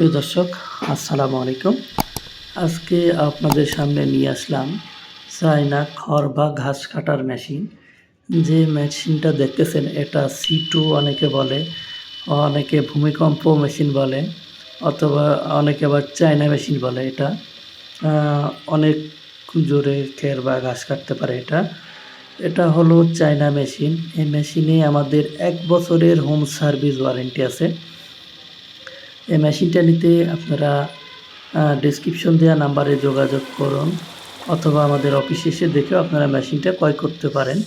প্রিয় দর্শক, আসসালামু আলাইকুম। আজকে আপনাদের সামনে নিয়ে আসলাম চায়না খড় বা ঘাস কাটার মেশিন। যে মেশিনটা দেখতেছেন, এটা সি টু অনেকে বলে, অনেকে ভূমিকম্প মেশিন বলে, অথবা অনেকে আবার চায়না মেশিন বলে এটা। অনেক জোরে খের বা ঘাস কাটতে পারে এটা। এটা হলো চায়না মেশিন। এই মেশিনে আমাদের এক বছরের হোম সার্ভিস ওয়ারেন্টি আছে। এই মেশিনটা নিতে আপনারা ডিসক্রিপশন দেওয়া নাম্বারে যোগাযোগ করুন, অথবা আমাদের অফিসে এসে দেখেও আপনারা মেশিনটা ক্রয় করতে পারেন।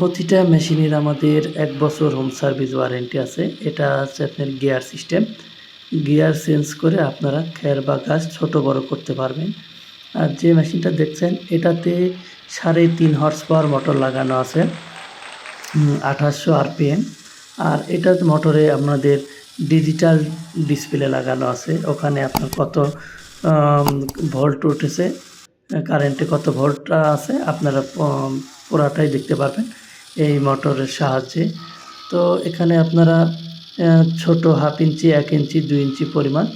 প্রতিটা মেশিনের আমাদের এক বছর হোম সার্ভিস ওয়ারেন্টি আছে। এটা হচ্ছে আপনার গিয়ার সিস্টেম গিয়ার চেঞ্জ করে আপনারা খের বা গাছ ছোট বড় করতে পারবেন। আর যে মেশিনটা দেখছেন, এটাতে সাড়ে তিন হর্স পাওয়ার মোটর লাগানো আছে। আঠাশশো আরপিএম আর এটা মোটরে আপনাদের ডিজিটাল ডিসপ্লে লাগানো আছে। ওখানে আপনার কত ভোল্ট উঠেছে কারেন্টে কত ভোল্ট আছে, আপনারা পুরাটাই দেখতে পারবেন এই মোটরের সাহায্যে। তো এখানে আপনারা ছোট হাফ ইঞ্চি, এক ইঞ্চি, দুই ইঞ্চি পরিমাণ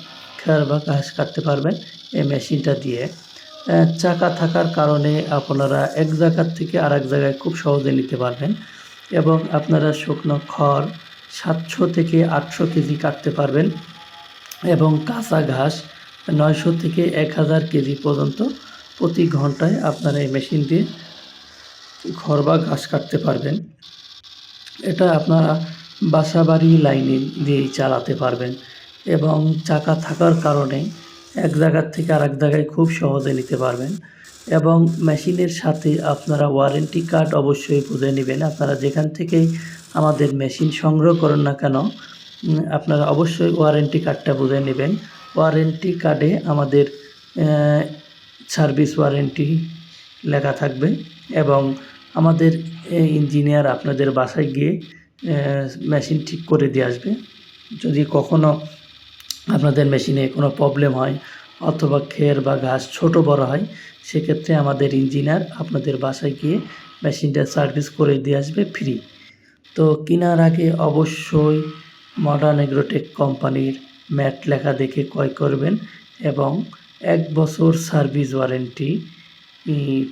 খেয়ার বা ঘাস কাটতে পারবেন এই মেশিনটা দিয়ে। চাকা থাকার কারণে আপনারা এক জায়গার থেকে আর এক জায়গায় খুব সহজে নিতে পারবেন এবং আপনারা শুকনো খড় সাতশো থেকে আটশো কেজি কাটতে পারবেন এবং কাঁচা ঘাস নয়শো থেকে এক হাজার কেজি পর্যন্ত প্রতি ঘন্টায় আপনারা এই মেশিন দিয়ে খড় বা ঘাস কাটতে পারবেন। এটা আপনারা বাসাবাড়ি লাইনে দিয়েই চালাতে পারবেন এবং চাকা থাকার কারণে এক জায়গার থেকে আরেক জায়গায় খুব সহজে নিতে পারবেন। এবং মেশিনের সাথে আপনারা ওয়ারেন্টি কার্ড অবশ্যই বুঝে নেবেন। আপনারা যেখান থেকেই আমাদের মেশিন সংগ্রহ করেন না কেন আপনারা অবশ্যই ওয়ারেন্টি কার্ডটা বুঝে নেবেন। ওয়ারেন্টি কার্ডে আমাদের সার্ভিস ওয়ারেন্টি লেখা থাকবে এবং আমাদের ইঞ্জিনিয়ার আপনাদের বাসায় গিয়ে মেশিন ঠিক করে দিয়ে আসবে। যদি কখনো আপনাদের মেশিনে কোনো প্রবলেম হয় অথবা খের বা ঘাস ছোট বড় হয়, সেক্ষেত্রে আমাদের ইঞ্জিনিয়ার আপনাদের বাসায় গিয়ে মেশিনটা সার্ভিস করে দিয়ে আসবে ফ্রি। তো কেনার আগে অবশ্যই মডার্ন এগ্রোটেক কোম্পানির ম্যাট লেখা দেখে ক্রয় করবেন এবং এক বছর সার্ভিস ওয়ারেন্টি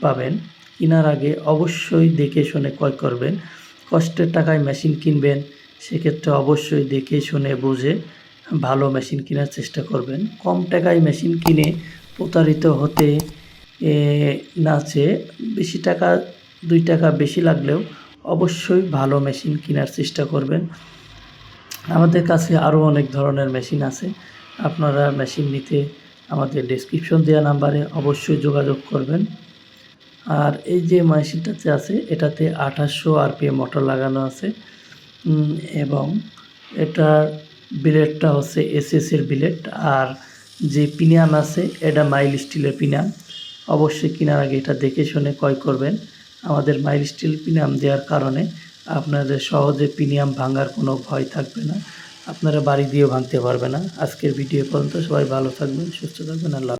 পাবেন। কেনার আগে অবশ্যই দেখে শুনে ক্রয় করবেন। কষ্টের টাকায় মেশিন কিনবেন, সেক্ষেত্রে অবশ্যই দেখে শুনে বুঝে ভালো মেশিন কেনার চেষ্টা করবেন। কম টাকায় মেশিন কিনে প্রতারিত হতে না চেয়ে বেশি টাকা, দুই টাকা বেশি লাগলেও অবশ্যই ভালো মেশিন কেনার চেষ্টা করবেন। আমাদের কাছে আরও অনেক ধরনের মেশিন আছে। আপনারা মেশিন নিতে আমাদের ডেসক্রিপশন দেওয়া নাম্বারে অবশ্যই যোগাযোগ করবেন। আর এই যে মেশিনটাতে আছে, এটাতে আঠাশশো আরপিএম মোটর লাগানো আছে। এবং এটার বিলেটটা হচ্ছে এসএসের বিলেট আর যে পিনিয়াম আছে, এটা মাইল স্টিলের পিনিয়াম অবশ্যই কেনার আগে এটা দেখে শুনে ক্রয় করবেন। আমাদের মাইল স্টিল পিনিয়াম দেওয়ার কারণে আপনাদের সহজে পিনিয়াম ভাঙার কোনো ভয় থাকবে না। আপনারা বাড়ি দিয়ে ভাঙতে পারবে না। আজকের ভিডিও পর্যন্ত সবাই ভালো থাকবেন, সুস্থ থাকবেন, আল্লাহ